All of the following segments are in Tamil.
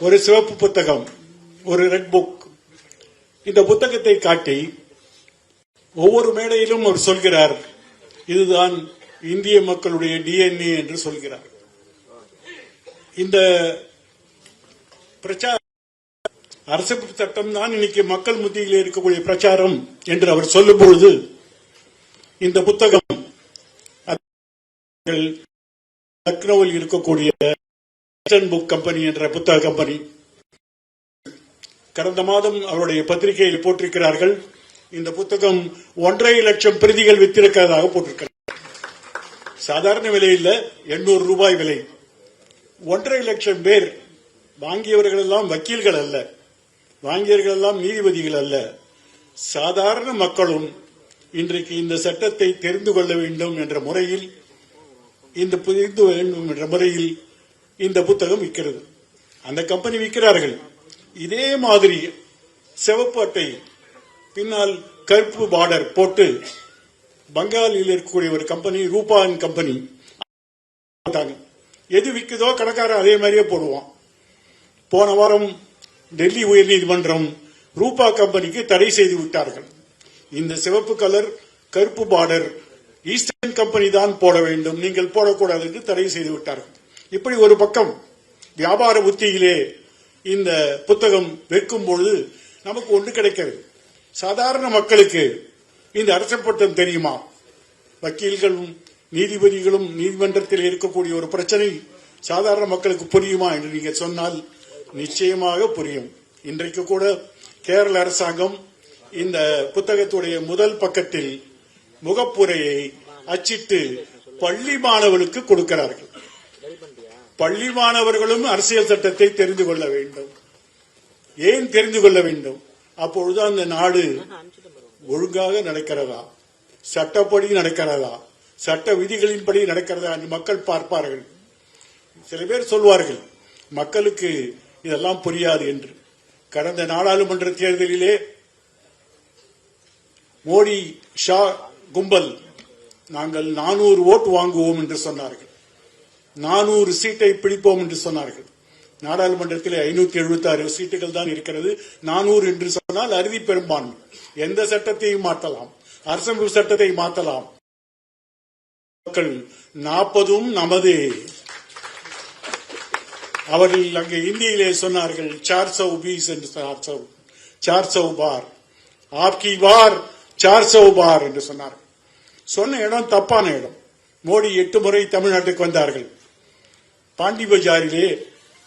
ஒரு சிவப்பு புத்தகம் ஒரு ரெட் புக் இந்த புத்தகத்தை காட்டி ஒவ்வொரு மேடையிலும் அவர் சொல்கிறார் இதுதான் இந்திய மக்களுடைய டிஎன்ஏ என்று சொல்கிறார். இந்த பிரச்சார அரசு சட்டம் தான் இன்னைக்கு மக்கள் முத்தியில் இருக்கக்கூடிய பிரச்சாரம் என்று அவர் சொல்லும் பொழுது இந்த புத்தகம் லக்னோவில் இருக்கக்கூடிய புக் கம்பெனி என்ற புத்தக கம்பெனி கடந்த மாதம் அவருடைய பத்திரிகையில் போட்டிருக்கிறார்கள். இந்த புத்தகம் ஒன்றரை லட்சம் பிரதிகள் வித்திருக்கிறதாக போட்டிருக்கிறார். சாதாரண விலையில் எண்ணூறு ரூபாய் விலை. ஒன்றரை லட்சம் பேர் வாங்கியவர்கள் எல்லாம் வக்கீல்கள் அல்ல. வாங்கியவர்கள் எல்லாம் நீதிபதிகள் அல்ல. சாதாரண மக்களும் இன்றைக்கு இந்த சட்டத்தை தெரிந்து கொள்ள வேண்டும் என்ற முறையில் இந்த புரிந்து வேண்டும் என்ற முறையில் இந்த புத்தகம் விற்கிறது. அந்த கம்பெனி விற்கிறார்கள். இதே மாதிரி சிவப்பு அட்டை பின்னால் கருப்பு பார்டர் போட்டு பங்காலில் இருக்கக்கூடிய ஒரு கம்பெனி ரூபான் கம்பெனி எது விற்குதோ கடைக்காரன் அதே மாதிரியே போடுவான். போன வாரம் டெல்லி உயர்நீதிமன்றம் ரூபா கம்பெனிக்கு தடை செய்து விட்டார்கள். இந்த சிவப்பு கலர் கருப்பு பார்டர் ஈஸ்டர்ன் கம்பெனி தான் போட வேண்டும். நீங்கள் போடக்கூடாது என்று தடை செய்து விட்டார்கள். இப்படி ஒரு பக்கம் வியாபார உத்தியிலே இந்த புத்தகம் விற்கும் பொழுது நமக்கு ஒன்று கிடைக்கிறது. சாதாரண மக்களுக்கு இந்த அரச பட்டம் தெரியுமா? வக்கீல்களும் நீதிபதிகளும் நீதிமன்றத்தில் இருக்கக்கூடிய ஒரு பிரச்சனை சாதாரண மக்களுக்கு புரியுமா என்று நீங்க சொன்னால் நிச்சயமாக புரியும். இன்றைக்கு கூட கேரள அரசாங்கம் இந்த புத்தகத்துடைய முதல் பக்கத்தில் முகப்புரையை அச்சிட்டு பள்ளி மாணவர்களுக்கு கொடுக்கிறார்கள். பள்ளி மாணவர்களும் அரசியல் சட்டத்தை தெரிந்து கொள்ள வேண்டும். ஏன் தெரிந்து கொள்ள வேண்டும்? அப்பொழுது அந்த நாடு ஒழுங்காக நடக்கிறதா? சட்டப்படி நடக்கிறதா? சட்ட விதிகளின்படி நடக்கிறதா என்று மக்கள் பார்ப்பார்கள். சில பேர் சொல்வார்கள் மக்களுக்கு இதெல்லாம் புரியாது என்று. கடந்த நாடாளுமன்ற தேர்தலிலே மோடி ஷா கும்பல் நாங்கள் நானூறு ஓட்டு வாங்குவோம் என்று சொன்னார்கள். நானூறு சீட்டை பிடிப்போம் என்று சொன்னார்கள். நாடாளுமன்றத்தில் ஐநூத்தி எழுபத்தி ஆறு சீட்டுகள் தான் இருக்கிறது. நானூறு என்று சொன்னால் அறுதி பெரும்பான்மை. எந்த சட்டத்தையும் மாற்றலாம். அரசமைப்பு சட்டத்தை மாற்றலாம். மக்கள் நாற்பதும் நமது. அவர்கள் அங்கே இந்தியிலே சொன்னார்கள் சார் சௌ பீஸ் என்று சார் சௌ சார் சௌ பார் ஆப்கி பார் சார் சௌ பார் என்று சொன்னார்கள். சொன்ன இடம் தப்பான இடம். மோடி எட்டு முறை தமிழ்நாட்டுக்கு வந்தார்கள். பாண்டி பஜாரிலே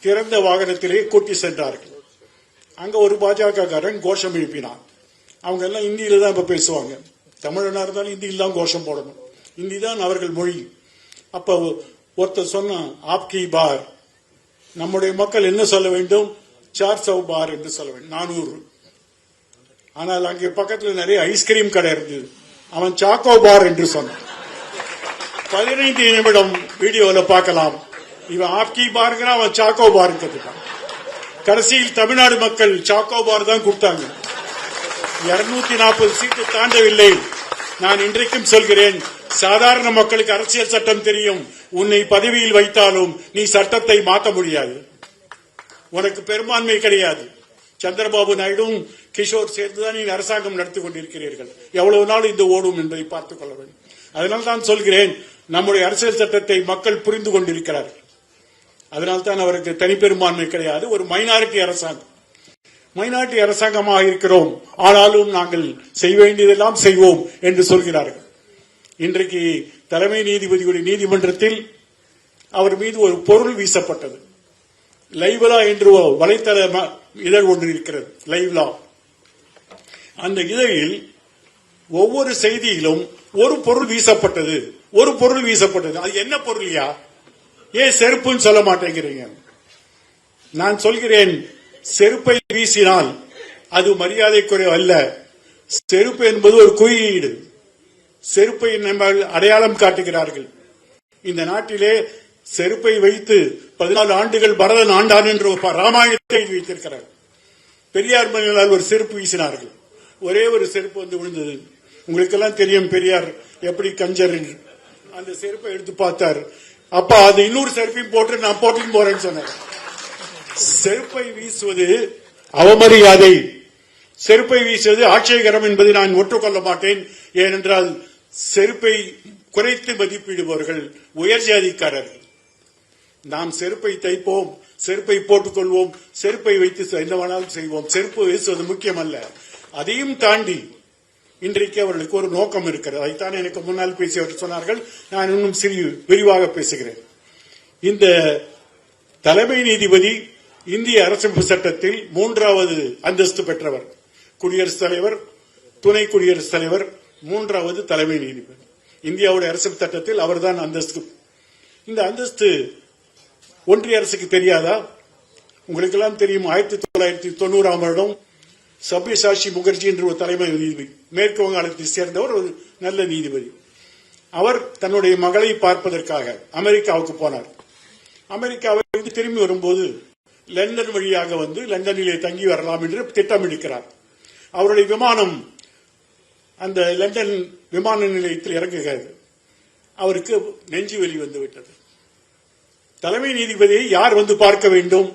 திறந்த வாகனத்திலே கூட்டி சென்றார்கள். அங்க ஒரு பாஜகக்காரன் கோஷம் எழுப்பினான். அவங்க எல்லாம் ஹிந்தியில தான் இப்ப பேசுவாங்க. தமிழனா இருந்தாலும் ஹிந்தியில் தான் கோஷம் போடணும். ஹிந்தி தான் அவர்கள் மொழி. அப்ப ஒருத்தர் சொன்னான் ஆப்கி பார். நம்முடைய மக்கள் என்ன சொல்ல வேண்டும்? சார் சவ் பார் என்று சொல்ல வேண்டும். நானூறு. ஆனால் அங்கே பக்கத்தில் நிறைய ஐஸ்கிரீம் கடை இருந்தது. அவன் சாக்கோ பார் என்று சொன்னான். பதினைந்து நிமிடம் வீடியோவில் பார்க்கலாம். இவன் ஆப்கி பார்க்கிறான் அவன் சாக்கோ பார் கடைசியில் தமிழ்நாடு மக்கள் சாக்கோ பார் தான் கொடுத்தாங்க இருநூத்தி நாற்பது சீட்டு தாண்டவில்லை. நான் இன்றைக்கும் சொல்கிறேன் சாதாரண மக்களுக்கு அரசியல் சட்டம் தெரியும். உன்னை பதவியில் வைத்தாலும் நீ சட்டத்தை மாற்ற முடியாது. உனக்கு பெரும்பான்மை கிடையாது. சந்திரபாபு நாயுடும் கிஷோர் சேர்ந்துதான் நீங்க அரசாங்கம் நடத்தி கொண்டிருக்கிறீர்கள். எவ்வளவு நாள் இது ஓடும் என்பதை பார்த்துக் கொள்ள வேண்டும். அதனால் தான் சொல்கிறேன் நம்முடைய அரசியல் சட்டத்தை மக்கள் புரிந்து கொண்டிருக்கிறார்கள். அதனால் தான் அவருக்கு தனிப்பெரும்பான்மை கிடையாது. ஒரு மைனாரிட்டி அரசாங்கம். மைனாரிட்டி அரசாங்கமாக இருக்கிறோம். ஆனாலும் நாங்கள் செய்ய வேண்டியதெல்லாம் செய்வோம் என்று சொல்கிறார்கள். இன்றைக்கு தலைமை நீதிபதியுடைய நீதிமன்றத்தில் அவர் மீது ஒரு பொருள் வீசப்பட்டது. லைவ்லா என்று வலைத்தள இதழ் ஒன்று இருக்கிறது. லைவ்லா அந்த இதழில் ஒவ்வொரு செய்தியிலும் ஒரு பொருள் வீசப்பட்டது. ஒரு பொருள் வீசப்பட்டது. அது என்ன பொருள்யா? ஏன் செருப்புன்னு சொல்ல மாட்டேங்கிறீங்க? நான் சொல்கிறேன் செருப்பை வீசினால் அது மரியாதைக்குரிய அல்ல. செருப்பு என்பது ஒரு குறியீடு. செருப்பை நம்ம அடையாளம் காட்டுகிறார்கள். இந்த நாட்டிலே செருப்பை வைத்து பதினாலு ஆண்டுகள் பரதன் ஆண்டான் என்று ஒரு ராமாயணத்தை வைத்திருக்கிறார். பெரியார் மனிதனால் ஒரு செருப்பு வீசினார்கள். ஒரே ஒரு செருப்பு வந்து விழுந்தது. உங்களுக்கெல்லாம் தெரியும் பெரியார் எப்படி கஞ்சர் அந்த செருப்பை எடுத்து பார்த்தார். அப்ப அது இன்னொரு செருப்பையும் போட்டு நான் போட்டுன்னு போறேன்னு சொன்னேன். செருப்பை வீசுவது அவமரியாதை. செருப்பை வீசுவது ஆட்சேகரம் என்பதை நான் ஒற்றுக்கொள்ள மாட்டேன். ஏனென்றால் செருப்பை குறைத்து மதிப்பிடுபவர்கள் உயர் ஜாதிக்காரர்கள். நாம் செருப்பை தைப்போம் செருப்பை போட்டுக்கொள்வோம் செருப்பை வைத்து என்ன வேணாலும் செய்வோம். செருப்பு வீசுவது முக்கியமல்ல. அதையும் தாண்டி இன்றைக்கு அவர்களுக்கு ஒரு நோக்கம் இருக்கிறது. அதைத்தான் எனக்கு முன்னால் பேசியவர் சொன்னார்கள். நான் இன்னும் சிறிய விரிவாக பேசுகிறேன். இந்த தலைமை நீதிபதி இந்திய அரசமைப்பு சட்டத்தில் மூன்றாவது அந்தஸ்து பெற்றவர். குடியரசுத் தலைவர் துணை குடியரசுத் தலைவர் மூன்றாவது தலைமை நீதிபதி. இந்தியாவுடைய அரசமைப்பு சட்டத்தில் அவர்தான் அந்தஸ்து. இந்த அந்தஸ்து ஒன்றிய அரசுக்கு தெரியாதா? உங்களுக்கெல்லாம் தெரியும் ஆயிரத்தி தொள்ளாயிரத்தி தொண்ணூறாம் வருடம் சப்யசாஷி முகர்ஜி என்று ஒரு தலைமை நீதிபதி மேற்கு வங்காளத்தை சேர்ந்தவர் ஒரு நல்ல நீதிபதி அவர் தன்னுடைய மகளை பார்ப்பதற்காக அமெரிக்காவுக்கு போனார் அமெரிக்காவிலிருந்து திரும்பி வரும்போது லண்டன் வழியாக வந்து லண்டனிலே தங்கி வரலாம் என்று திட்டமிடுகிறார் அவருடைய விமானம் அந்த லண்டன் விமான நிலையத்தில் இறங்குகிறது அவருக்கு நெஞ்சு வலி வந்துவிட்டது தலைமை நீதிபதியை யார் வந்து பார்க்க வேண்டும்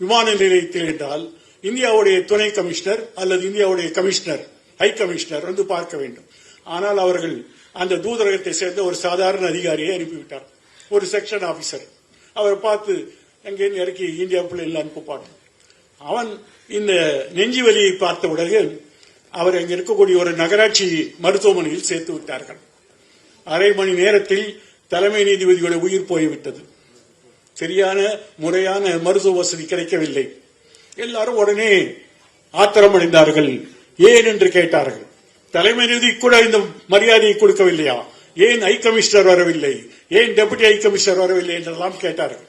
விமான நிலையத்தில் என்றால் இந்தியாவுடைய துணை கமிஷனர் அல்லது இந்தியாவுடைய கமிஷனர் ஹை கமிஷனர் வந்து பார்க்க வேண்டும். ஆனால் அவர்கள் அந்த தூதரகத்தை சேர்ந்த ஒரு சாதாரண அதிகாரியை அனுப்பிவிட்டார். ஒரு செக்ஷன் ஆபீசர் அவர் பார்த்து எங்கே இறக்கி இந்தியா பிள்ளைகள் அனுப்பப்பாடு அவன் இந்த நெஞ்சி வலியை பார்த்த உடனே அவர் அங்க இருக்கக்கூடிய ஒரு நகராட்சி மருத்துவமனையில் சேர்த்து விட்டார்கள். அரை மணி நேரத்தில் தலைமை நீதிபதியோட உயிர் போய்விட்டது. சரியான முறையான மருத்துவ வசதி கிடைக்கவில்லை. எல்லாரும் உடனே ஆத்திரமடைந்தார்கள். ஏன் என்று கேட்டார்கள். தலைமை நீதி கூட இந்த மரியாதையை கொடுக்கவில்லையா? ஏன் ஹை கமிஷனர் வரவில்லை? ஏன் டெபுட்டி ஹை கமிஷனர் வரவில்லை என்றெல்லாம் கேட்டார்கள்.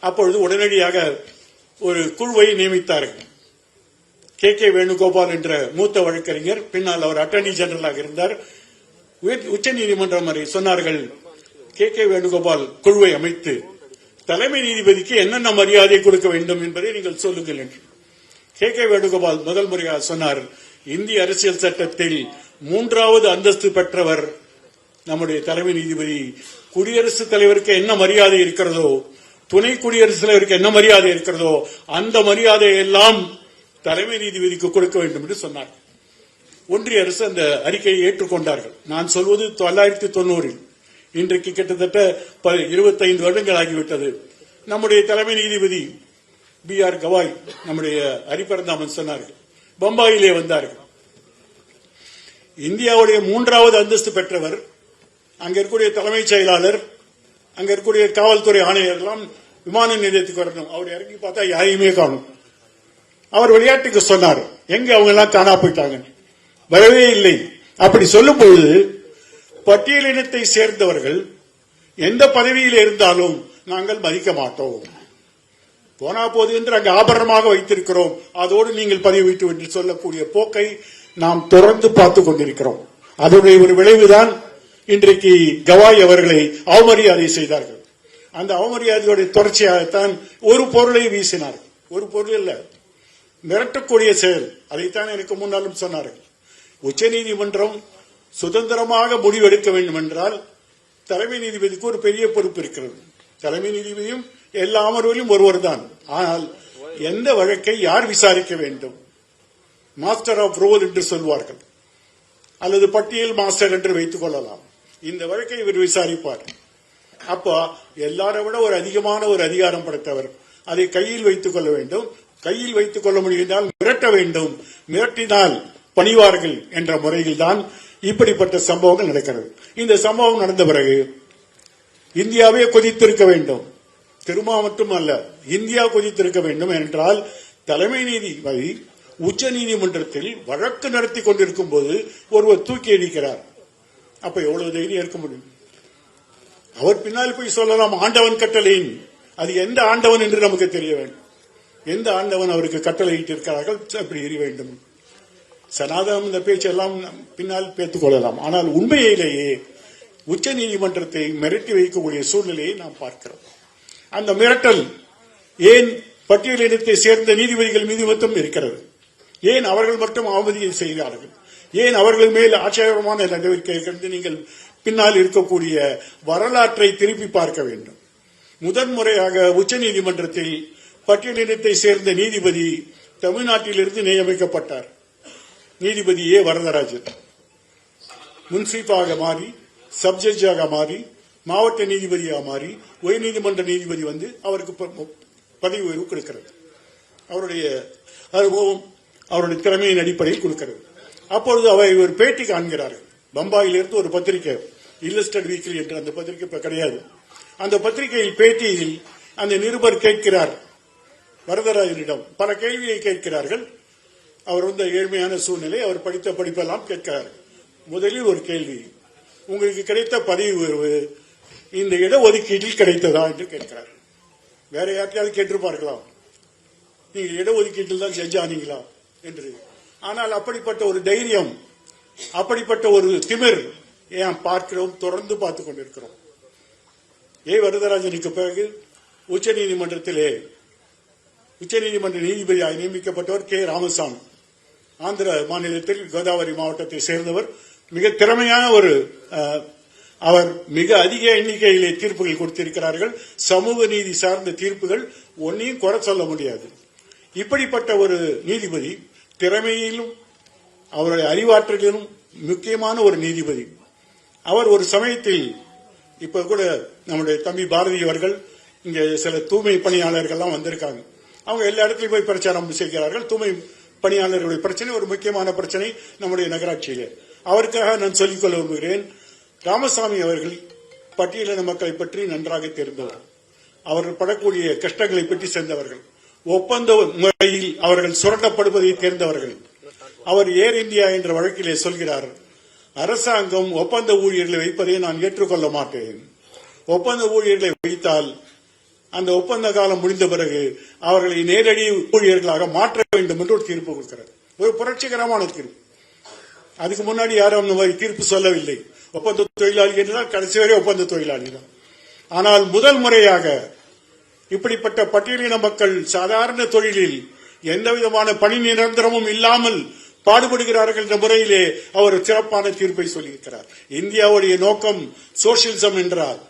அப்பொழுது உடனடியாக ஒரு குழுவை நியமித்தார்கள். கே. கே. வேணுகோபால் என்ற மூத்த வழக்கறிஞர் பின்னால் அவர் அட்டர்னி ஜெனரலாக இருந்தார். உச்ச நீதிமன்றம் வரை சொன்னார்கள். கே. கே. வேணுகோபால் குழுவை அமைத்து தலைமை நீதிபதிக்கு என்னென்ன மரியாதை கொடுக்க வேண்டும் என்பதை நீங்கள் சொல்லுங்கள் என்று. கே. கே. வேணுகோபால் முதல் முறையாக சொன்னார் இந்திய அரசியல் சட்டத்தில் மூன்றாவது அந்தஸ்து பெற்றவர் நம்முடைய தலைமை நீதிபதி. குடியரசுத் தலைவருக்கு என்ன மரியாதை இருக்கிறதோ துணை குடியரசுத் தலைவருக்கு என்ன மரியாதை இருக்கிறதோ அந்த மரியாதையை எல்லாம் தலைமை நீதிபதிக்கு கொடுக்க வேண்டும் என்று சொன்னார். ஒன்றிய அரசு அந்த அறிக்கையை ஏற்றுக்கொண்டார்கள். நான் சொல்வது தொள்ளாயிரத்தி தொண்ணூறில். இன்றைக்கு கிட்டத்தட்ட இருபத்தைந்து வருடங்கள் ஆகிவிட்டது. நம்முடைய தலைமை நீதிபதி பி ஆர் கவாய் நம்முடைய ஹரிபரந்தாமன் சொன்னார்கள் பம்பாயிலே வந்தார்கள் இந்தியாவுடைய மூன்றாவது அந்தஸ்து பெற்றவர் அங்க இருக்கக்கூடிய தலைமைச் செயலாளர் அங்க இருக்கக்கூடிய காவல்துறை ஆணையர் எல்லாம் விமான நிலையத்துக்கு வரணும். அவர் இறங்கி பார்த்தா யாரையுமே காணும். அவர் விளையாட்டுக்கு சொன்னார். எங்க அவங்க எல்லாம் காணா போயிட்டாங்க வரவே இல்லை. அப்படி சொல்லும் பொழுது பட்டியலினத்தை சேர்ந்தவர்கள் எந்த பதவியில் இருந்தாலும் நாங்கள் மதிக்க மாட்டோம். போனா போது என்று அங்கு ஆபரணமாக வைத்திருக்கிறோம். அதோடு நீங்கள் பதிவு வைத்து என்று சொல்லக்கூடிய போக்கை நாம் தொடர்ந்து பார்த்துக் கொண்டிருக்கிறோம். அதனுடைய ஒரு விளைவுதான் இன்றைக்கு கவாய் அவர்களை அவமரியாதை செய்தார்கள். அந்த அவமரியாதையுடைய தொடர்ச்சியாகத்தான் ஒரு பொருளை வீசினார் ஒரு பொருள் இல்ல மிரட்டக்கூடிய செயல். அதைத்தான் எனக்கு முன்னாலும் சொன்னார்கள். உச்சநீதிமன்றம் சுதந்திரமாக முடிவெடுக்க வேண்டும் என்றால் தலைமை நீதிபதிக்கு ஒரு பெரிய பொறுப்பு இருக்கிறது. தலைமை நீதிபதியும் எல்லா அமர்விலும் ஒருவர் தான் ஆனால் எந்த வழக்கை யார் விசாரிக்க வேண்டும்? மாஸ்டர் ஆஃப் ரோல் என்று சொல்வார்கள். அல்லது பட்டியல் மாஸ்டர் என்று வைத்துக் கொள்ளலாம். இந்த வழக்கை இவர் விசாரிப்பார். அப்போ எல்லாரை விட ஒரு அதிகமான ஒரு அதிகாரம் படைத்தவர் அதை கையில் வைத்துக் கொள்ள வேண்டும். கையில் வைத்துக் கொள்ள முடிந்தால் மிரட்ட வேண்டும். மிரட்டினால் பணிவார்கள் என்ற முறையில் தான் இப்படிப்பட்ட சம்பவங்கள் நடக்கிறது. இந்த சம்பவம் நடந்த பிறகு இந்தியாவே கொதித்திருக்க வேண்டும். திருமா மட்டுமல்ல இந்தியா கொதித்திருக்க வேண்டும் என்றால் தலைமை நீதிபதி உச்ச நீதிமன்றத்தில் வழக்கு நடத்தி கொண்டிருக்கும் போது ஒருவர் தூக்கி அடிக்கிறார் அப்ப எவ்வளவு தைரியம் இருக்க முடியும்? அவர் பின்னால் போய் சொல்லலாம் ஆண்டவன் கட்டளையின். அது எந்த ஆண்டவன் என்று நமக்கு தெரிய வேண்டும். எந்த ஆண்டவன் அவருக்கு கட்டளையிட்டிருக்கிறார்கள்? அப்படி எரிய வேண்டும். சனாதனம் இந்த பேச்செல்லாம் பின்னால் பேத்துக் கொள்ளலாம். ஆனால் உண்மையிலேயே உச்ச நீதிமன்றத்தை மிரட்டி வைக்கக்கூடிய சூழ்நிலையை நாம் பார்க்கிறோம். அந்த மிரட்டல் ஏன் பட்டியலினத்தை சேர்ந்த நீதிபதிகள் மீது மட்டும் இருக்கிறது? ஏன் அவர்கள் மட்டும் அவமதியை செய்கிறார்கள் ஏன் அவர்கள் மேல் ஆட்சேபமான நடவடிக்கை கண்டு நீங்கள் பின்னால் இருக்கக்கூடிய வரலாற்றை திருப்பி பார்க்க வேண்டும்? முதன்முறையாக உச்சநீதிமன்றத்தில் பட்டியலினத்தை சேர்ந்த நீதிபதி தமிழ்நாட்டிலிருந்து நியமிக்கப்பட்டார். நீதிபதி ஏ வரதராஜன். முன்சீப்பாக மாறி சப்ஜட்ஜாக மாறி மாவட்ட நீதிபதியாக மாறி உயர்நீதிமன்ற நீதிபதி வந்து அவருக்கு பதவி உயர்வு கொடுக்கிறது. அவருடைய அனுபவம் அவருடைய திறமையின் அடிப்படையில் கொடுக்கிறது. அப்பொழுது அவர் ஒரு பேட்டி காண்கிறார். பம்பாயிலிருந்து ஒரு பத்திரிகை இல்லஸ்டட் வீக்லி என்று அந்த பத்திரிகை இப்ப கிடையாது. அந்த பத்திரிகையில் பேட்டியில் அந்த நிருபர் கேட்கிறார் வரதராஜனிடம். பல கேள்வியை கேட்கிறார்கள். அவர் வந்து ஏழ்மையான சூழ்நிலை அவர் படித்த படிப்பெல்லாம் கேட்கிறார். முதலில் ஒரு கேள்வி உங்களுக்கு கிடைத்த பதவி உயர்வு இந்த இடஒதுக்கீட்டில் கிடைத்ததா? என்று கேட்கிறார். வேற யார்கிட்டயாவது கேட்டிருப்பார்களாம் நீங்க இடஒதுக்கீட்டில் தான் ஜட்ஜ் ஆனீங்களா என்று. ஆனால் அப்படிப்பட்ட ஒரு தைரியம் அப்படிப்பட்ட ஒரு திமிர் ஏன் பார்க்கிறோம் தொடர்ந்து பார்த்துக் கொண்டிருக்கிறோம்? ஏ. வரதராஜனுக்கு பிறகு உச்சநீதிமன்றத்திலே உச்சநீதிமன்ற நீதிபதியாக நியமிக்கப்பட்டவர் கே. ராமசாமி. ஆந்திர மாநிலத்தில் கோதாவரி மாவட்டத்தை சேர்ந்தவர். மிக திறமையான ஒரு அவர் மிக அதிக எண்ணிக்கையிலே தீர்ப்புகள் கொடுத்திருக்கிறார்கள். சமூக நீதி சார்ந்த தீர்ப்புகள் ஒன்னையும் குறை சொல்ல முடியாது. இப்படிப்பட்ட ஒரு நீதிபதி திறமையிலும் அவருடைய அறிவாற்றலிலும் முக்கியமான ஒரு நீதிபதி. அவர் ஒரு சமயத்தில் இப்ப கூட நம்முடைய தம்பி பாரதி அவர்கள் இங்க சில தூய்மை பணியாளர்கள்லாம் வந்திருக்காங்க. அவங்க எல்லா இடத்துலையும் போய் பிரச்சாரம் செய்கிறார்கள். தூய்மை பணியாளர்களுடைய பிரச்சனை ஒரு முக்கியமான பிரச்சனை நம்முடைய நகராட்சியிலே. அவருக்காக நான் சொல்லிக்கொள்ள விரும்புகிறேன் ராமசாமி அவர்கள் பட்டியலின மக்களை பற்றி நன்றாக தெரிந்தவர். அவர்கள் படக்கூடிய கஷ்டங்களை பற்றி சேர்ந்தவர்கள். ஒப்பந்த முறையில் அவர்கள் சுரண்டப்படுவதை தேர்ந்தவர்கள். அவர் ஏர் இந்தியா என்ற வழக்கிலே சொல்கிறார் அரசாங்கம் ஒப்பந்த ஊழியர்களை வைப்பதை நான் ஏற்றுக்கொள்ள மாட்டேன். ஒப்பந்த ஊழியர்களை வைத்தால் அந்த ஒப்பந்த காலம் முடிந்த பிறகு அவர்களை நேரடி ஊழியர்களாக மாற்ற வேண்டும் என்று ஒரு தீர்ப்பு கொடுக்கிறார் ஒரு புரட்சிகரமான தீர்ப்பு. அதுக்கு முன்னாடி யாரும் அந்த மாதிரி தீர்ப்பு சொல்லவில்லை. ஒப்பந்த தொழிலாளி என்றால் கடைசி வரை ஒப்பந்த தொழிலாளி தான். ஆனால் முதல் முறையாக இப்படிப்பட்ட பட்டியலின மக்கள் சாதாரண தொழிலில் எந்த விதமான பணி நிரந்தரமும் இல்லாமல் பாடுபடுகிறார்கள் என்ற முறையிலே அவர் சிறப்பான தீர்ப்பை சொல்லியிருக்கிறார். இந்தியாவுடைய நோக்கம் சோசியலிசம் என்றார்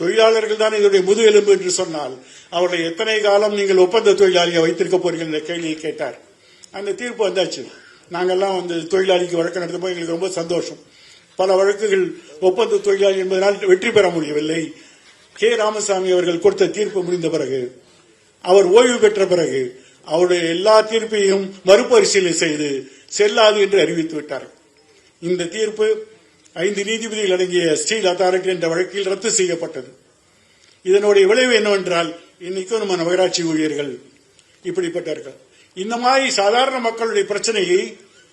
தொழிலாளர்கள் தான் இதனுடைய முதுகெலும்பு என்று சொன்னால் அவர்களை எத்தனை காலம் நீங்கள் ஒப்பந்த தொழிலாளியை வைத்திருக்க போறீர்கள் என்ற கேள்வியை கேட்டார். அந்த தீர்ப்பு வந்தாச்சு. நாங்கெல்லாம் வந்து தொழிலாளிக்கு வழக்கு நடத்தும்போது எங்களுக்கு ரொம்ப சந்தோஷம். பல வழக்குகள் ஒப்பந்த தொழிலாளி என்பதனால் வெற்றி பெற முடியவில்லை. கே. ராமசாமி அவர்கள் கொடுத்த தீர்ப்பு முடிந்த பிறகு அவர் ஓய்வு பெற்ற பிறகு அவருடைய எல்லா தீர்ப்பையும் மறுபரிசீலனை செய்து செல்லாது என்று அறிவித்து விட்டார் இந்த தீர்ப்பு ஐந்து நீதிபதிகள் அடங்கிய ஸ்டீல் அத்தாரிட்டி என்ற வழக்கில் ரத்து செய்யப்பட்டது. இதனுடைய விளைவு என்னவென்றால் இன்னைக்கும் நம்ம நகராட்சி ஊழியர்கள் இப்படிப்பட்டார்கள் இந்த மாதிரி சாதாரண மக்களுடைய பிரச்சனையை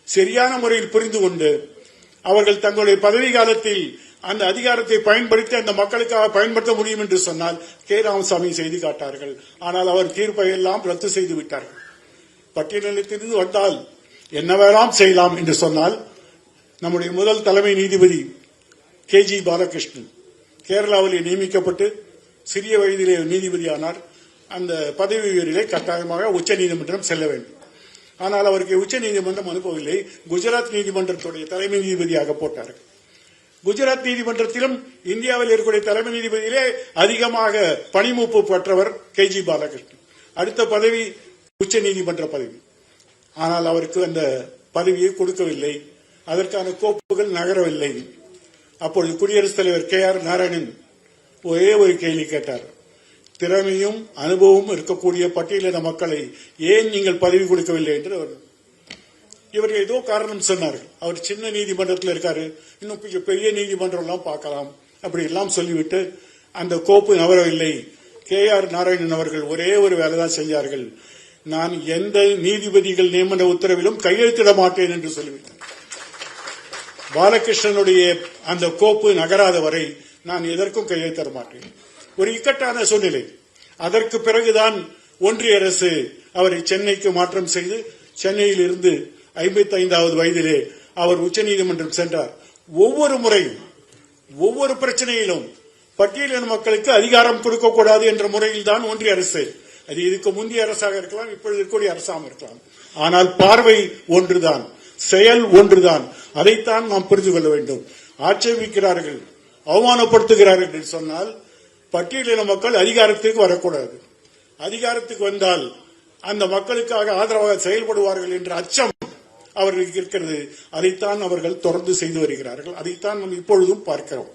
சரியான முறையில் புரிந்து கொண்டு அவர்கள் தங்களுடைய பதவி காலத்தில் அந்த அதிகாரத்தை பயன்படுத்தி அந்த மக்களுக்காக பயன்படுத்த முடியும் என்று சொன்னால் கே. ராமசாமி செய்து காட்டார்கள். ஆனால் அவர் தீர்ப்பை எல்லாம் ரத்து செய்து விட்டார்கள். பட்டியலிலிருந்து வந்தால் என்னவெல்லாம் செய்யலாம் என்று சொன்னால் நம்முடைய முதல் தலைமை நீதிபதி கே ஜி பாலகிருஷ்ணன். கேரளாவிலே நியமிக்கப்பட்டு சிறிய வயதிலே நீதிபதியானார். அந்த பதவி உயர்விலே கட்டாயமாக உச்சநீதிமன்றம் செல்ல வேண்டும். ஆனால் அவருக்கு உச்சநீதிமன்றம் அனுப்பவில்லை. குஜராத் நீதிமன்றத்துடைய தலைமை நீதிபதியாக போட்டார்கள் குஜராத் நீதிமன்றத்திலும் இந்தியாவில் இருக்கக்கூடிய தலைமை நீதிபதியிலே அதிகமாக பணிமூப்பு பெற்றவர் கே ஜி பாலகிருஷ்ணன். அடுத்த பதவி உச்ச நீதிமன்ற பதவி. ஆனால் அவருக்கு அந்த பதவியை கொடுக்கவில்லை. அதற்கான கோப்புகள் நகரவில்லை. அப்பொழுது குடியரசுத் தலைவர் கே ஆர் நாராயணன் ஒரே ஒரு கேள்வி கேட்டார். திறமையும் அனுபவமும் இருக்கக்கூடிய பட்டியலின மக்களை ஏன் நீங்கள் பதவி கொடுக்கவில்லை என்று அவர் இவர் ஏதோ காரணம் சொன்னார்கள். அவர் சின்ன நீதிமன்றத்தில் இருக்காரு. இன்னும் கொஞ்சம் பெரிய நீதிமன்றம் எல்லாம் பார்க்கலாம். அப்படி எல்லாம் சொல்லிவிட்டு அந்த கோப்பு நகரவில்லை. கே ஆர் நாராயணன் அவர்கள் ஒரே ஒரு வேலை தான் செஞ்சார்கள். நான் எந்த நீதிபதிகள் நியமன உத்தரவிலும் கையெழுத்திட மாட்டேன் என்று சொல்லிவிட்டார். பாலகிருஷ்ணனுடைய அந்த கோப்பு நகராத வரை நான் எதற்கும் கையெழுத்திட மாட்டேன். ஒரு இக்கட்டான சூழ்நிலை. அதற்கு பிறகுதான் ஒன்றிய அரசு அவரை சென்னைக்கு மாற்றம் செய்து சென்னையில் இருந்து ஐம்பத்தி ஐந்தாவது வயதிலே அவர் உச்சநீதிமன்றம் சென்றார். ஒவ்வொரு முறையும் ஒவ்வொரு பிரச்சனையிலும் பட்டியலின மக்களுக்கு அதிகாரம் கொடுக்கக்கூடாது என்ற முறையில் தான் ஒன்றிய அரசு. அது இதுக்கு முந்தைய அரசாக இருக்கலாம் இப்பொழுது இருக்கக்கூடிய அரசாக இருக்கலாம். ஆனால் பார்வை ஒன்றுதான் செயல் ஒன்றுதான். அதைத்தான் நாம் புரிந்து கொள்ள வேண்டும். ஆட்சேபிக்கிறார்கள் அவமானப்படுத்துகிறார்கள் என்று சொன்னால் பட்டியலின மக்கள் அதிகாரத்திற்கு வரக்கூடாது. அதிகாரத்துக்கு வந்தால் அந்த மக்களுக்காக ஆதரவாக செயல்படுவார்கள் என்ற அச்சம் அவர்களுக்கு இருக்கிறது. அதைத்தான் அவர்கள் தொடர்ந்து செய்து வருகிறார்கள். அதைத்தான் நாம் இப்பொழுதும் பார்க்கிறோம்.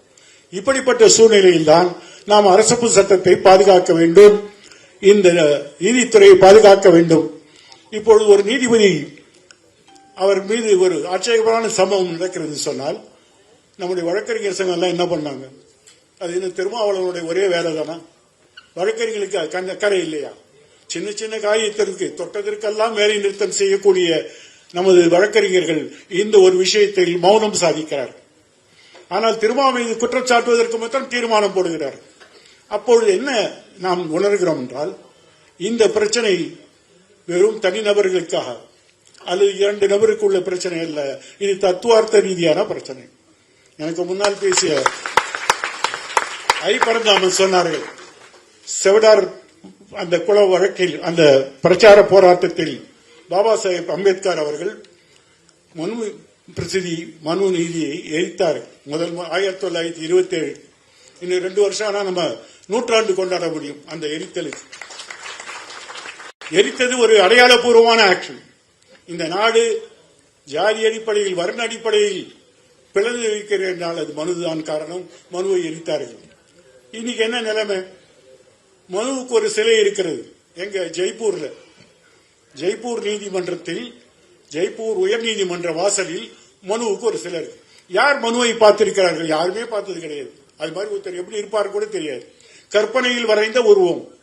இப்படிப்பட்ட சூழ்நிலையில்தான் நாம் அரசப்பு சட்டத்தை பாதுகாக்க வேண்டும். இந்த நீதித்துறையை பாதுகாக்க வேண்டும். இப்பொழுது ஒரு நீதிபதி அவர் மீது ஒரு ஆட்சேபமான சம்பவம் நடக்கிறது சொன்னால் நம்முடைய வழக்கறிஞர் சங்கம் எல்லாம் என்ன பண்ணாங்க? அது இன்னும் திருமாவளவனுடைய ஒரே வேலை தானா வழக்கறிஞர்களுக்கு கண்ண கரை இல்லையா? சின்ன சின்ன காரியத்திற்கு தொட்டதற்கெல்லாம் வேலை நிறுத்தம் செய்யக்கூடிய நமது வழக்கறிஞர்கள் இந்த ஒரு விஷயத்தில் மௌனம் சாதிக்கிறார். ஆனால் திருமாமீது குற்றம் சாட்டுவதற்கு மட்டும் தீர்மானம் போடுகிறார். அப்பொழுது என்ன நாம் உணர்கிறோம் என்றால் இந்த பிரச்சனை வெறும் தனிநபர்களுக்காக அல்லது இரண்டு நபருக்கு உள்ள பிரச்சனை அல்ல இது தத்துவார்த்த ரீதியான பிரச்சனை. எனக்கு முன்னால் பேசிய ஐ. பரந்தாமன் சொன்னார்கள் செவடார் அந்த குல வழக்கில் அந்த பிரச்சார போராட்டத்தில் பாபா சாஹேப் அம்பேத்கர் அவர்கள் மனு பிரசிதி மனு நீதியை எரித்தார் முதல் ஆயிரத்தி தொள்ளாயிரத்தி இருபத்தி ஏழு இன்னும் ரெண்டு வருஷம் ஆனால் நம்ம நூற்றாண்டு கொண்டாட முடியும் அந்த எரித்தலுக்கு எரித்தது ஒரு அடையாளபூர்வமான ஆக்ஷன் இந்த நாடு ஜாதி அடிப்படையில் வர்ண அடிப்படையில் பிளந்து என்றால் அது மனுதான் காரணம். மனுவை எரித்தார்கள். இன்னைக்கு என்ன நிலைமை? மனுவுக்கு ஒரு சிலை இருக்கிறது. எங்க? ஜெய்ப்பூர்ல. ஜெய்ப்பூர் நீதிமன்றத்தில் ஜெய்ப்பூர் உயர்நீதிமன்ற வாசலில் மனுவுக்கு ஒரு சிலை இருக்கு. யார் மனுவை பார்த்திருக்கிறார்கள்? யாருமே பார்த்தது கிடையாது. அது மாதிரி ஒருத்தர் எப்படி இருப்பார் கூட தெரியாது. கற்பனையில் வரைந்த உருவம்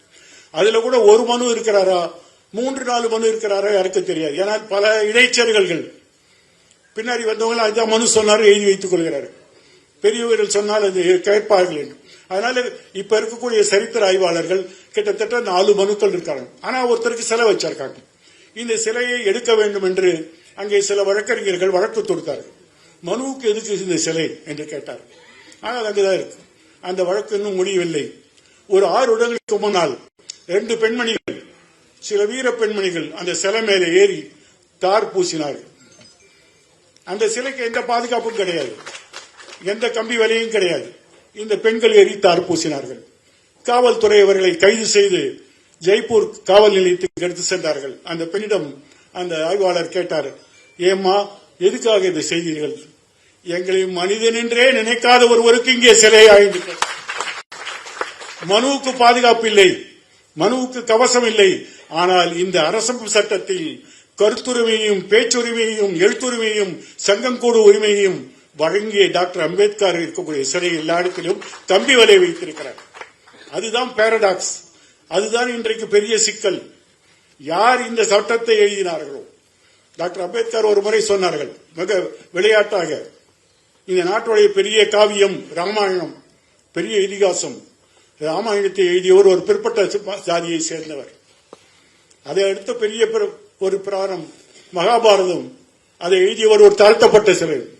அதுல கூட ஒரு மனு இருக்கிறாரா? மூன்று நாலு மனு இருக்கிறாரா யாருக்கும் தெரியாது. ஏன்னா பல இடைச்செருகல்கள். பின்னாடி வந்தவங்க அதான் மனு சொன்னாரு எழுதி வைத்துக் கொள்கிறார்கள் பெரியவர்கள் சொன்னால் அது கேட்பார்கள் என்று. அதனால இப்ப இருக்கக்கூடிய சரித்திர ஆய்வாளர்கள் கிட்டத்தட்ட நாலு மனுக்கள் இருக்காங்க. ஆனா ஒருத்தருக்கு சிலை வச்சிருக்காங்க. இந்த சிலையை எடுக்க வேண்டும் என்று அங்கே சில வழக்கறிஞர்கள் வழக்கு தொடுத்தார்கள். மனுவுக்கு எதுக்கு இந்த சிலை என்று கேட்டார். ஆனால் அங்குதான் இருக்கு. அந்த வழக்கு இன்னும் முடியவில்லை. ஒரு ஆறு இடங்களுக்கு முன்னால் ரெண்டு பெண்மணிகள் சில வீர பெண்மணிகள் அந்த சிலை மேலே ஏறி தார் பூசினார்கள். அந்த சிலைக்கு எந்த பாதுகாப்பும் கிடையாது. எந்த கம்பி வலையும் கிடையாது. இந்த பெண்கள் ஏறி தார் பூசினார்கள். காவல்துறை அவர்களை கைது செய்து ஜெய்ப்பூர் காவல் நிலையத்துக்கு எடுத்து சென்றார்கள். அந்த பெண்ணிடம் அந்த ஆய்வாளர் கேட்டார் ஏம்மா எதுக்காக இதை செய்தீர்கள்? எங்களை மனிதன் என்றே நினைக்காத ஒருவருக்கு இங்கே சிலை ஆய்ந்து மனுவுக்கு பாதுகாப்பு இல்லை. மனுவுக்கு கவசம் இல்லை. ஆனால் இந்த அரசமைப்பு சட்டத்தில் கருத்துரிமையையும் பேச்சுரிமையையும் எழுத்துரிமையையும் சங்கம் கூடு உரிமையையும் வழங்கிய டாக்டர் அம்பேத்கர் இருக்கக்கூடிய சிறை எல்லா இடத்திலும் தம்பி வலை வைத்திருக்கிறார். அதுதான் பாரடாக்ஸ் அதுதான் இன்றைக்கு பெரிய சிக்கல். யார் இந்த சட்டத்தை எழுதினார்களோ? டாக்டர் அம்பேத்கர் ஒரு முறை சொன்னார்கள் மிக விளையாட்டாக. இந்த நாட்டுடைய பெரிய காவியம் ராமாயணம் பெரிய இதிகாசம். ராமாயணத்தை எழுதியவர் ஒரு பிற்பட்ட சி- ஜாதியை சேர்ந்தவர். அதை அடுத்த பெரிய பிர- ஒரு புராணம் மகாபாரதம். அதை எழுதியவர் ஒரு தாழ்த்தப்பட்ட சிலர்.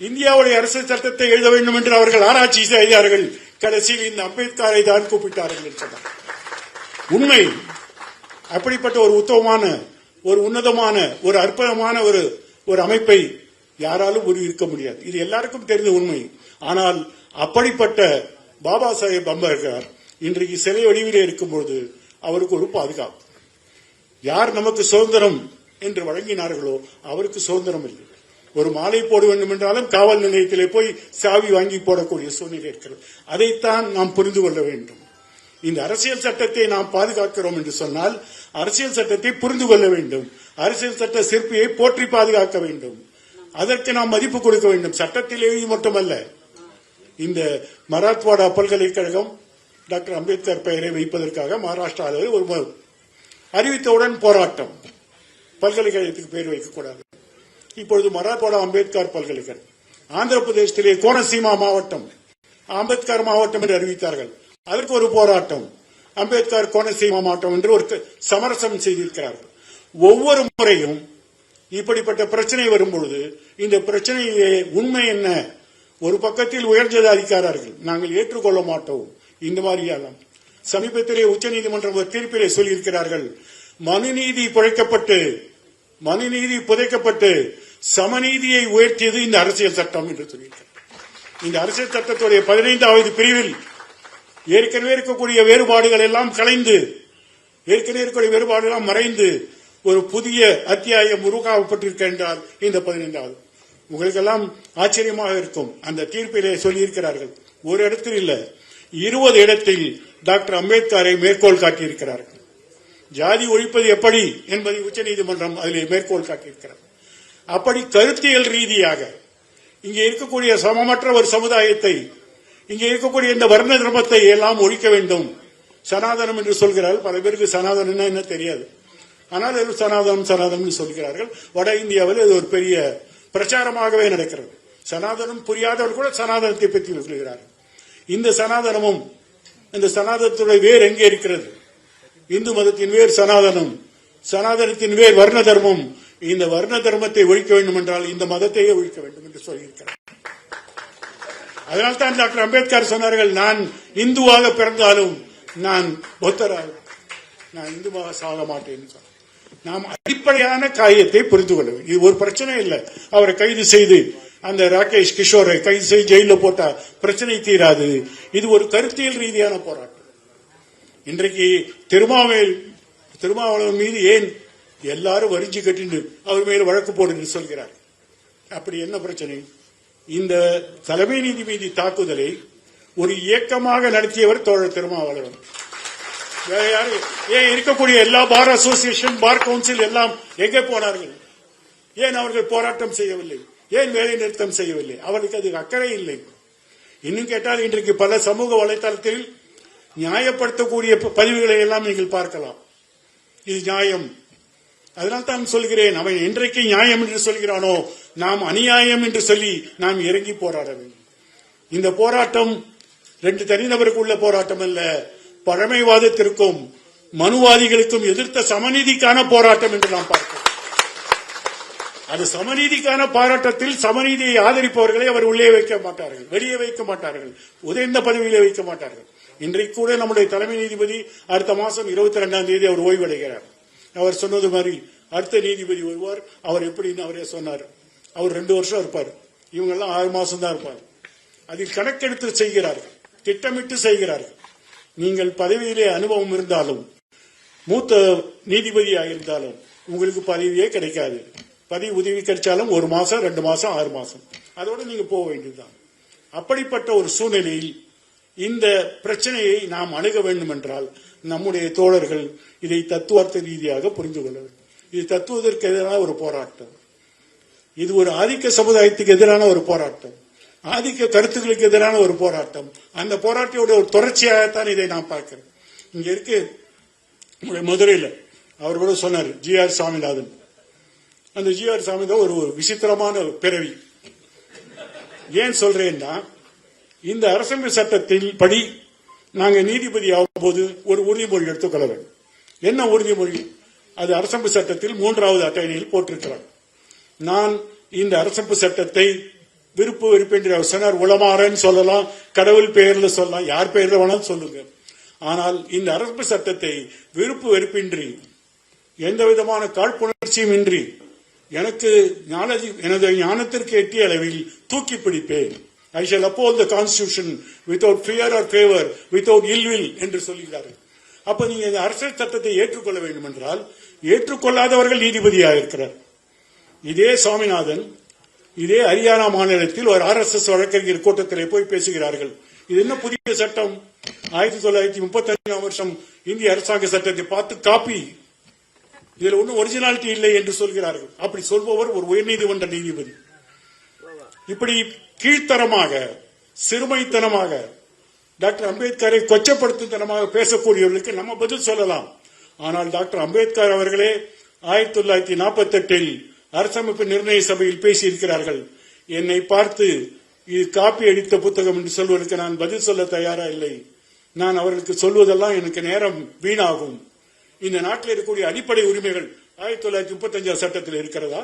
இந்தியாவுடைய அரசியல் சட்டத்தை எழுத வேண்டும் என்று அவர்கள் ஆராய்ச்சி செய்தார்கள். கடைசியில் இந்த அம்பேத்கரை தான் கூப்பிட்டார்கள் என்று சொன்னார். உண்மை. அப்படிப்பட்ட ஒரு உத்தமமான ஒரு உன்னதமான ஒரு அற்புதமான ஒரு ஒரு அமைப்பை யாராலும் ஒரு இருக்க முடியாது. இது எல்லாருக்கும் தெரிந்த உண்மை. ஆனால் அப்படிப்பட்ட பாபா சாஹேப் அம்பேத்கர் இன்றைக்கு சிலை வடிவிலே இருக்கும்பொழுது அவருக்கு ஒரு பாதுகாப்பு. யார் நமக்கு சுதந்திரம் என்று வழங்கினார்களோ அவருக்கு சுதந்திரம் இல்லை. ஒரு மாலை போட வேண்டும் என்றாலும் காவல் நிலையத்திலே போய் சாவி வாங்கி போடக்கூடிய சூழ்நிலை இருக்கிறது. அதைத்தான் நாம் புரிந்து கொள்ள வேண்டும். இந்த அரசியல் சட்டத்தை நாம் பாதுகாக்கிறோம் என்று சொன்னால் அரசியல் சட்டத்தை புரிந்து கொள்ள வேண்டும். அரசியல் சட்ட சிற்பியை போற்றி பாதுகாக்க வேண்டும். அதற்கு நாம் மதிப்பு கொடுக்க வேண்டும். சட்டத்திலேயே மட்டுமல்ல. இந்த மராத்வாடா பல்கலைக்கழகம் டாக்டர் அம்பேத்கர் பெயரை வைப்பதற்காக மகாராஷ்டிராவில் ஒரு அறிவித்தவுடன் போராட்டம். பல்கலைக்கழகத்துக்கு பெயர் வைக்கக்கூடாது. இப்பொழுது மராத்வாடா அம்பேத்கர் பல்கலைக்கழகம். ஆந்திர பிரதேசத்திலே கோனசீமா மாவட்டம். அம்பேத்கர் மாவட்டம் என்று அறிவித்தார்கள். அதற்கு ஒரு போராட்டம். அம்பேத்கர் கோனசீமா மாவட்டம் என்று ஒரு சமரசம் செய்திருக்கிறார்கள் ஒவ்வொரு முறையும் இப்படிப்பட்ட பிரச்சனை வரும்பொழுது இந்த பிரச்சனையிலே உண்மை என்ன? ஒரு பக்கத்தில் உயர்ந்தது அதிகாரர்கள் நாங்கள் ஏற்றுக்கொள்ள மாட்டோம். இந்த மாதிரியெல்லாம் சமீபத்திலே உச்சநீதிமன்றம் ஒரு தீர்ப்பிலே சொல்லியிருக்கிறார்கள். மனுநீதி புழைக்கப்பட்டு மனுநீதி புதைக்கப்பட்டு சமநீதியை உயர்த்தியது இந்த அரசியல் சட்டம் என்று சொல்லியிருக்கிறார் இந்த அரசியல் சட்டத்துடைய பதினைந்தாவது பிரிவில் ஏற்கனவே இருக்கக்கூடிய வேறுபாடுகள் எல்லாம் கலைந்து ஏற்கனவே இருக்கக்கூடிய வேறுபாடுலாம் மறைந்து ஒரு புதிய அத்தியாயம் உருவாக்கப்பட்டிருக்க என்றால் இந்த பதினைந்தாவது. உங்களுக்கெல்லாம் ஆச்சரியமாக இருக்கும். அந்த தீர்ப்பிலே சொல்லியிருக்கிறார்கள். ஒரு இடத்தில் இல்லை. இருபது இடத்தில் டாக்டர் அம்பேத்கரை மேற்கோள் காட்டியிருக்கிறார்கள். ஜாதி ஒழிப்பது எப்படி என்பதை உச்சநீதிமன்றம் அதில் மேற்கோள் காட்டியிருக்கிறார் அப்படி கருத்தியல் ரீதியாக இங்கே இருக்கக்கூடிய சமமற்ற ஒரு சமுதாயத்தை இங்கே இருக்கக்கூடிய இந்த வர்ண தர்மத்தை எல்லாம் ஒழிக்க வேண்டும். சனாதனம் என்று சொல்கிறார்கள். பல பேருக்கு சனாதனம் என்ன தெரியாது. ஆனால் இது சனாதனம் சனாதனம் சொல்கிறார்கள். வட இந்தியாவில் இது ஒரு பெரிய பிரச்சாரமாகவே நடக்கிறது. சனாதனம் புரியாதவர் கூட சனாதனத்தை பற்றி சொல்கிறார்கள். இந்த சனாதனமும் இந்த சனாதனத்துடைய வேர் எங்கே இருக்கிறது? இந்து மதத்தின் வேர் சனாதனம் சனாதனத்தின் வேர் வர்ண தர்மம் இந்த வர்ண தர்மத்தை ஒழிக்க வேண்டும் என்றால் இந்த மதத்தையே ஒழிக்க வேண்டும் என்று சொல்லியிருக்கிறார். அதனால்தான் டாக்டர் அம்பேத்கர் சொன்னார்கள் நான் இந்துவாக பிறந்தாலும் நான் புத்தராக நான் இந்துவாக சாக மாட்டேன் சொன்னார். நாம் அடிப்படையான காரியத்தை புரிந்து கொள்ள வேண்டும். இது ஒரு பிரச்சனை இல்லை. அவரை கைது செய்து அந்த ராகேஷ் கிஷோரை கைது செய்து ஜெயிலில் போட்டா பிரச்சனை தீராது. இது ஒரு கருத்தியல் ரீதியான போராட்டம். இன்றைக்கு திருமாவேல் திருமாவளவன் மீது ஏன் எல்லாரும் வரிஞ்சு கட்டிண்டு அவர் மேல் வழக்கு போடுன்னு சொல்கிறார்? அப்படி என்ன பிரச்சனை? இந்த தலைமை நீதிபதி தாக்குதலை ஒரு இயக்கமாக நடத்தியவர் தோழர் திருமாவளவன். வேற யாரு? ஏன் இருக்கக்கூடிய எல்லா பார் அசோசியேஷன் பார் கவுன்சில் எல்லாம் எங்கே போனார்கள்? ஏன் அவர்கள் போராட்டம் செய்யவில்லை? ஏன் வேலை நிறுத்தம் செய்யவில்லை? அவளுக்கு அது அக்கறை இல்லை. இன்னும் கேட்டால் இன்றைக்கு பல சமூக வலைதளத்தில் நியாயப்படுத்தக்கூடிய ப- பதிவுகளை எல்லாம் நீங்கள் பார்க்கலாம். இது நியாயம். அதனால் தான் சொல்கிறேன் அவன் இன்றைக்கு நியாயம் என்று சொல்கிறானோ நாம் அநியாயம் என்று சொல்லி நாம் இறங்கி போராட வேண்டும். இந்த போராட்டம் ரெண்டு தனிநபருக்கு உள்ள போராட்டம் அல்ல பழமைவாதத்திற்கும் மனுவாதிகளுக்கும் எதிர்த்த சமநீதிக்கான போராட்டம் என்று நாம் பார்க்கிறோம் அது சமநீதிக்கான பாராட்டத்தில் சமநீதியை ஆதரிப்பவர்களை அவர் உள்ளே வைக்க மாட்டார்கள் வெளியே வைக்க மாட்டார்கள் உதயந்த பதவியிலே வைக்க மாட்டார்கள். இன்றைக்கு கூட நம்முடைய தலைமை நீதிபதி அடுத்த மாசம் இருபத்தி ரெண்டாம் தேதி அவர் ஓய்வடைகிறார். அவர் சொன்னது மாதிரி அடுத்த நீதிபதி வருவார் அவர் எப்படின்னு அவரே சொன்னார். அவர் ரெண்டு வருஷம் இருப்பார். இவங்கெல்லாம் ஆறு மாசம் தான் இருப்பார். அதில் கணக்கெடுத்து செய்கிறார்கள் திட்டமிட்டு செய்கிறார்கள். நீங்கள் பதவியிலே அனுபவம் இருந்தாலும் மூத்த நீதிபதியாக இருந்தாலும் உங்களுக்கு பதவியே கிடைக்காது. பதிவு உதவி கிடைச்சாலும் ஒரு மாசம் ரெண்டு மாசம் ஆறு மாசம். அதோட நீங்க போக வேண்டியதுதான். அப்படிப்பட்ட ஒரு சூழ்நிலையில் இந்த பிரச்சனையை நாம் அணுக வேண்டும் என்றால் நம்முடைய தோழர்கள் இதை தத்துவார்த்த ரீதியாக புரிந்து கொள்ள வேண்டும். இது தத்துவதற்கு எதிரான ஒரு போராட்டம். இது ஒரு ஆதிக்க சமுதாயத்துக்கு எதிரான ஒரு போராட்டம். ஆதிக்க கருத்துக்களுக்கு எதிரான ஒரு போராட்டம். அந்த போராட்டத்தோட ஒரு தொடர்ச்சியாகத்தான் இதை நான் பார்க்கிறேன் இங்க இருக்கு நம்முடைய மதுரையில் அவர் கூட சொன்னார் ஜி ஆர் சாமிநாதன். அந்த ஜிஆர் சாமி ஒரு ஒரு விசித்திரமான பிறவி. ஏன் சொல்றேன்னா இந்த அரசமைப்பு சட்டத்தில் படி நாங்க நீதிபதி ஆகும்போது ஒரு உறுதிமொழி எடுத்துக்கொள்ள வேண்டும். என்ன உறுதிமொழி? அது அரசமைப்பு சட்டத்தில் மூன்றாவது அட்டவணையில் போட்டிருக்கிறார். நான் இந்த அரசமைப்பு சட்டத்தை விருப்பு வெறுப்பென்று அவர் சொன்னார் உளமாறன்னு சொல்லலாம் கடவுள் பெயர்ல சொல்லலாம் யார் பெயர்ல வேணாலும் சொல்லுங்க. ஆனால் இந்த அரசு சட்டத்தை விருப்பு வெறுப்பின்றி எந்த விதமான காழ்ப்புணர்ச்சியும் இன்றி எனக்கு எனது ஞானத்திற்கு எட்டிய அளவில் தூக்கி பிடிப்பேன். I shall uphold the constitution without fear or favour without ill will என்று சொல்கிறார்கள். அப்ப நீங்க இந்த அரசியல் சட்டத்தை ஏற்றுக்கொள்ள வேண்டும் என்றால் ஏற்றுக்கொள்ளாதவர்கள் நீதிபதியாக இருக்கிறார். இதே சுவாமிநாதன் இதே ஹரியானா மாநிலத்தில் ஒரு ஆர் எஸ் எஸ் வழக்கறிஞர் கூட்டத்திலே போய் பேசுகிறார்கள். இது என்ன புதிய சட்டம்? ஆயிரத்தி தொள்ளாயிரத்தி முப்பத்தி அஞ்சாம் வருஷம் இந்திய அரசாங்க சட்டத்தை பார்த்து காப்பி இதுல ஒன்றும் ஒரிஜினாலிட்டி இல்லை என்று சொல்கிறார்கள். அப்படி சொல்பவர் ஒரு உயர்நீதிமன்ற நீதிபதி. இப்படி கீழ்த்தரமாக சிறுமைத்தனமாக டாக்டர் அம்பேத்கரை கொச்சப்படுத்தும் பேசக்கூடியவர்களுக்கு நம்ம பதில் சொல்லலாம். ஆனால் டாக்டர் அம்பேத்கர் அவர்களே ஆயிரத்தி தொள்ளாயிரத்தி நாற்பத்தி எட்டில் அரசமைப்பு நிர்ணய சபையில் பேசியிருக்கிறார்கள். என்னை பார்த்து இது காப்பி அடித்த புத்தகம் என்று சொல்வதற்கு நான் பதில் சொல்ல தயாரா இல்லை. நான் அவர்களுக்கு சொல்வதெல்லாம் எனக்கு நேரம் வீணாகும். இந்த நாட்டில் இருக்கக்கூடிய அடிப்படை உரிமைகள் ஆயிரத்தி தொள்ளாயிரத்தி முப்பத்தஞ்சாம் சட்டத்தில் இருக்கிறதா?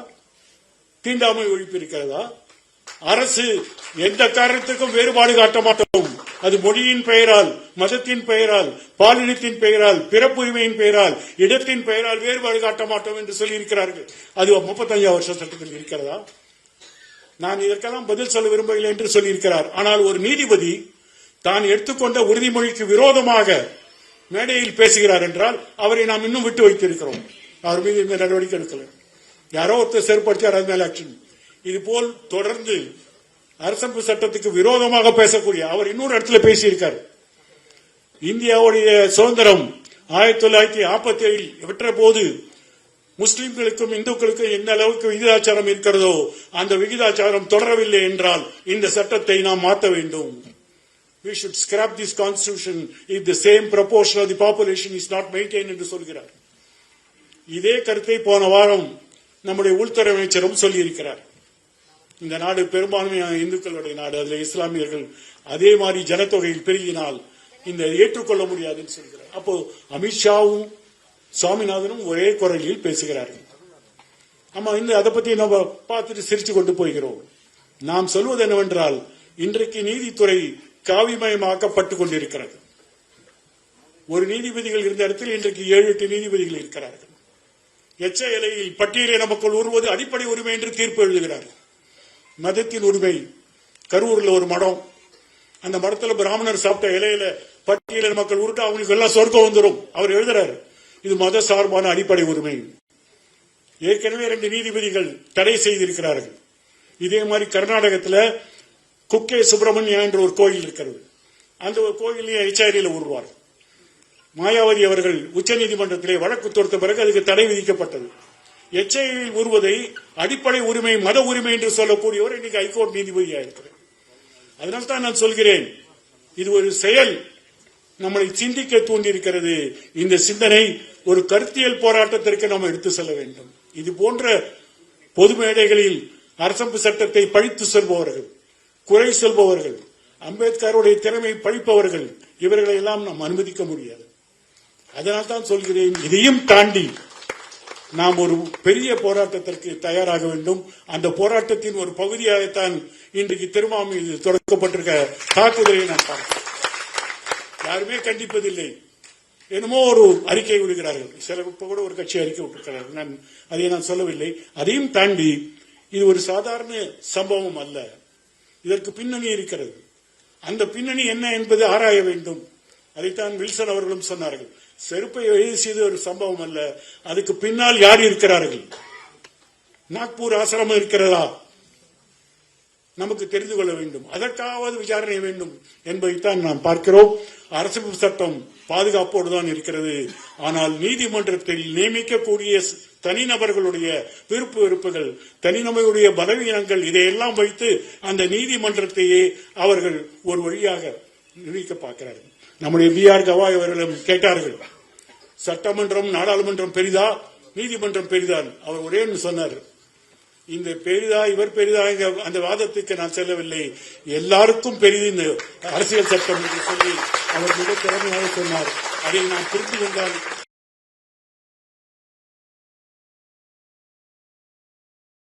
தீண்டாமை ஒழிப்பு இருக்கிறதா? அரசு எந்த காரணத்துக்கும் வேறுபாடு காட்ட மாட்டோம். அது மொழியின் பெயரால் மதத்தின் பெயரால் பாலினத்தின் பெயரால் பிறப்புரிமையின் பெயரால் இடத்தின் பெயரால் வேறுபாடு காட்ட மாட்டோம் என்று சொல்லியிருக்கிறார்கள். அது முப்பத்தஞ்சாம் வருஷ சட்டத்தில் இருக்கிறதா? நான் இதற்கெல்லாம் பதில் சொல்ல விரும்பவில்லை என்று சொல்லியிருக்கிறார். ஆனால் ஒரு நீதிபதி தான் எடுத்துக்கொண்ட உறுதிமொழிக்கு விரோதமாக மேடையில் பேசுகிறார் என்றால் அவரை நாம் இன்னும் விட்டு வைத்திருக்கிறோம். அவர் மீது இந்த நடவடிக்கை எடுக்கல? யாரோ ஒருத்தர் செயற்படுத்தார் அது மேல ஆக்ஷன் இது போல் தொடர்ந்து அரசமைப்பு சட்டத்துக்கு விரோதமாக பேசக்கூடிய அவர் இன்னொரு இடத்துல பேசியிருக்கார். இந்தியாவுடைய சுதந்திரம் ஆயிரத்தி தொள்ளாயிரத்தி நாற்பத்தி ஏழில் விட்ட போது முஸ்லிம்களுக்கும் இந்துக்களுக்கும் எந்த அளவுக்கு விகிதாச்சாரம் இருக்கிறதோ அந்த விகிதாச்சாரம் தொடரவில்லை என்றால் இந்த சட்டத்தை நாம் மாற்ற வேண்டும். We should scrap this constitution if the same proportion of the population is not maintained என்று சொல்கிறார். இதே கருத்தை போன வாரம் நம்முடைய உள்துறை அமைச்சரும் சொல்லியிருக்கிறார். இந்த நாடு பெரும்பான்மையான இந்துக்களுடைய நாடு அதில் இஸ்லாமியர்கள் அதே மாதிரி ஜனத்தொகையில் பெருகினால் இந்த ஏற்றுக்கொள்ள முடியாதுன்னு சொல்கிறார். அப்போ அமித்ஷாவும் சுவாமிநாதனும் ஒரே குரலில் பேசுகிறார்கள். ஆமா இந்த அதை பத்தி நம்ம பார்த்துட்டு சிரிச்சு கொண்டு போகிறோம். நாம் சொல்வது என்னவென்றால் இன்றைக்கு நீதித்துறை காவிமயமாக்கப்பட்டுக் கொண்டிருக்கிறது ஒரு நீதிபதிகள் இருந்த இடத்தில் இன்றைக்கு ஏழு எட்டு நீதிபதிகள் இருக்கிறார்கள். எச்ச இலையில் பட்டியலை நமக்குள் உருவது அடிப்படை உரிமை என்று தீர்ப்பு எழுதுகிறார்கள் மதத்தின் உரிமை. கரூரில் ஒரு மடம். அந்த மடத்தில் பிராமணர் சாப்பிட்ட இலையில பட்டியலின மக்கள் உருட்டு அவங்களுக்கு எல்லாம் சொர்க்கம் வந்துடும் அவர் எழுதுறாரு இது மத சார்பான அடிப்படை உரிமை. ஏற்கனவே ரெண்டு நீதிபதிகள் தடை செய்திருக்கிறார்கள். இதே மாதிரி கர்நாடகத்தில் குக்கே சுப்பிரமணியா என்ற ஒரு கோயில் இருக்கிறது. அந்த ஒரு கோயிலையும் எச்ஆரியில் உருவார் மாயாவதி அவர்கள் உச்சநீதிமன்றத்திலே வழக்கு தொடுத்த பிறகு அதுக்கு தடை விதிக்கப்பட்டது. எச்ஐயில் உருவதை அடிப்படை உரிமை மத உரிமை என்று சொல்லக்கூடியவர் இன்னைக்கு ஹைகோர்ட் நீதிபதியாக இருக்கிறார் அதனால தான் நான் சொல்கிறேன் இது ஒரு செயல். நம்மளை சிந்திக்க தூண்டியிருக்கிறது. இந்த சிந்தனை ஒரு கருத்தியல் போராட்டத்திற்கு நாம் எடுத்து செல்ல வேண்டும். இது போன்ற பொது மேடைகளில் அரசமைப்பு சட்டத்தை பழித்து செல்பவர்கள் குறை சொல்பவர்கள் அம்பேத்கருடைய திறமை பழிப்பவர்கள் இவர்களை எல்லாம் நாம் அனுமதிக்க முடியாது. அதனால் தான் சொல்கிறேன் இதையும் தாண்டி நாம் ஒரு பெரிய போராட்டத்திற்கு தயாராக வேண்டும். அந்த போராட்டத்தின் ஒரு பகுதியாகத்தான் இன்றைக்கு திருமாமியில் தொடக்கப்பட்டிருக்க தாக்குதலை நான் பார்க்கிறேன். யாருமே கண்டிப்பதில்லை. என்னமோ ஒரு அறிக்கை விடுகிறார்கள். சில இப்ப கூட ஒரு கட்சி அறிக்கை விட்டிருக்கிறார்கள். நான் அதை நான் சொல்லவில்லை. அதையும் தாண்டி இது ஒரு சாதாரண சம்பவம் அல்ல. இதற்கு பின்னணி இருக்கிறது. அந்த பின்னணி என்ன என்பது ஆராய வேண்டும். அதைத்தான் வில்சன் அவர்களும் சொன்னார்கள். செருப்பை வீசியது ஒரு சம்பவம் அல்ல. அதுக்கு பின்னால் யார் இருக்கிறார்கள்? நாக்பூர் ஆசிரமம் இருக்கிறதா? நமக்கு தெரிந்து கொள்ள வேண்டும். அதற்காவது விசாரணை வேண்டும் என்பதைத்தான் நாம் பார்க்கிறோம். அரசு சட்டம் பாதுகாப்போடு தான் இருக்கிறது. ஆனால் நீதிமன்றத்தில் நியமிக்கக்கூடிய தனிநபர்களுடைய விருப்பு வெறுப்புகள் தனிநபருடைய பலவீனங்கள் இதையெல்லாம் வைத்து அந்த நீதிமன்றத்தையே அவர்கள் ஒரு வழியாக நிர்ணயிக்க பார்க்கிறார்கள். நம்முடைய பி ஆர் கவாய் அவர்களும் கேட்டார்கள் சட்டமன்றம் நாடாளுமன்றம் பெரிதா? நீதிமன்றம் பெரிதான் அவர் ஒரே ஒன்று சொன்னார். இந்த பெரிதா இவர் பெரிதா என்ற அந்த வாதத்துக்கு நான் செல்லவில்லை. எல்லாருக்கும் பெரிது இந்த அரசியல் சட்டம் என்று சொல்லி அவர் மிக திறமையாக சொன்னார். அதை நான் புரிந்து கொண்டால்